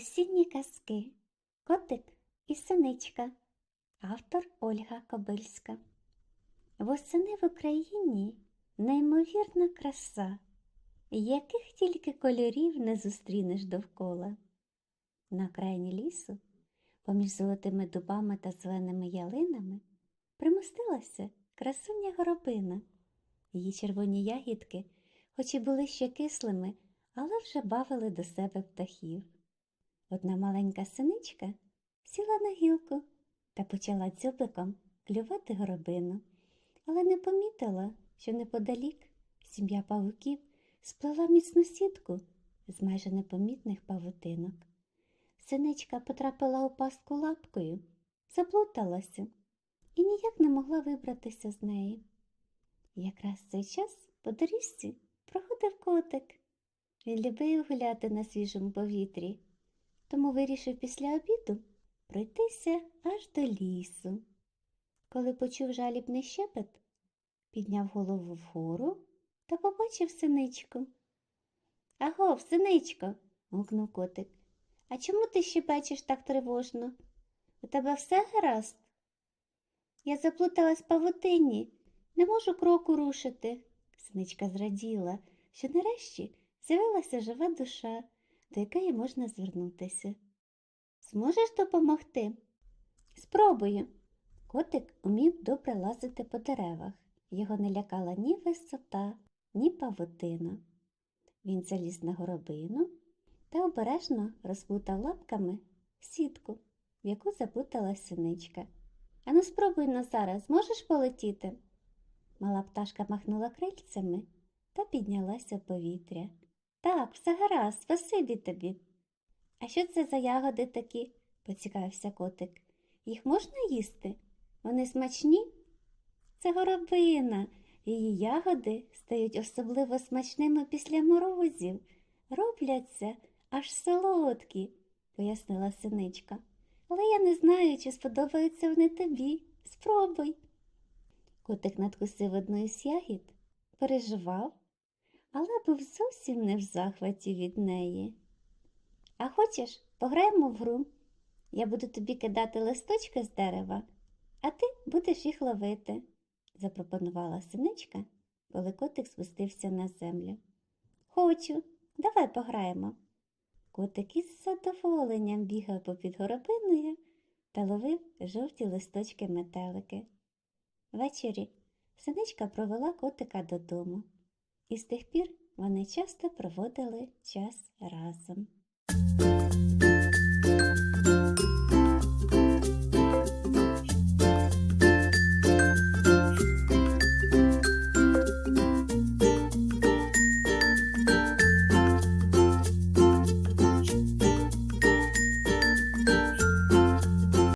Осінні казки. Котик і синичка. Автор Ольга Кобильська. Восени в Україні неймовірна краса, яких тільки кольорів не зустрінеш довкола. На окраїні лісу, поміж золотими дубами та зеленими ялинами, примостилася красуня горобина. Її червоні ягідки, хоч і були ще кислими, але вже бавили до себе птахів. Одна маленька синичка сіла на гілку та почала дзьобиком клювати горобину, але не помітила, що неподалік сім'я павуків сплела міцну сітку з майже непомітних павутинок. Синичка потрапила у пастку лапкою, заплуталася і ніяк не могла вибратися з неї. Якраз цей час по доріжці проходив котик. Він любив гуляти на свіжому повітрі, тому вирішив після обіду пройтися аж до лісу. Коли почув жалібний щепет, підняв голову вгору та побачив синичку. Агов, синичко, гукнув котик. А чому ти ще бачиш так тривожно? У тебе все гаразд? Я заплуталась в павутині, не можу кроку рушити. Синичка зраділа, що нарешті з'явилася жива душа, до якої можна звернутися. Зможеш допомогти? Спробую. Котик умів добре лазити по деревах. Його не лякала ні висота, ні павутина. Він заліз на горобину та обережно розплутав лапками сітку, в яку заплутала синичка. Ану, спробуй на зараз, зможеш полетіти? Мала пташка махнула крильцями та піднялася в повітря. Так, все гаразд, спасибі тобі. А що це за ягоди такі? поцікавився котик. Їх можна їсти? Вони смачні? Це горобина. Її ягоди стають особливо смачними після морозів. Робляться аж солодкі, пояснила синичка. Але я не знаю, чи сподобаються вони тобі. Спробуй. Котик надкусив одну із ягід, переживав, але був зовсім не в захваті від неї. А хочеш, пограємо в гру? Я буду тобі кидати листочки з дерева, а ти будеш їх ловити, запропонувала синичка, коли котик спустився на землю. Хочу, давай пограємо. Котик із задоволенням бігав попід горобиною та ловив жовті листочки метелики. Ввечері синичка провела котика додому, і з тих пір вони часто проводили час разом.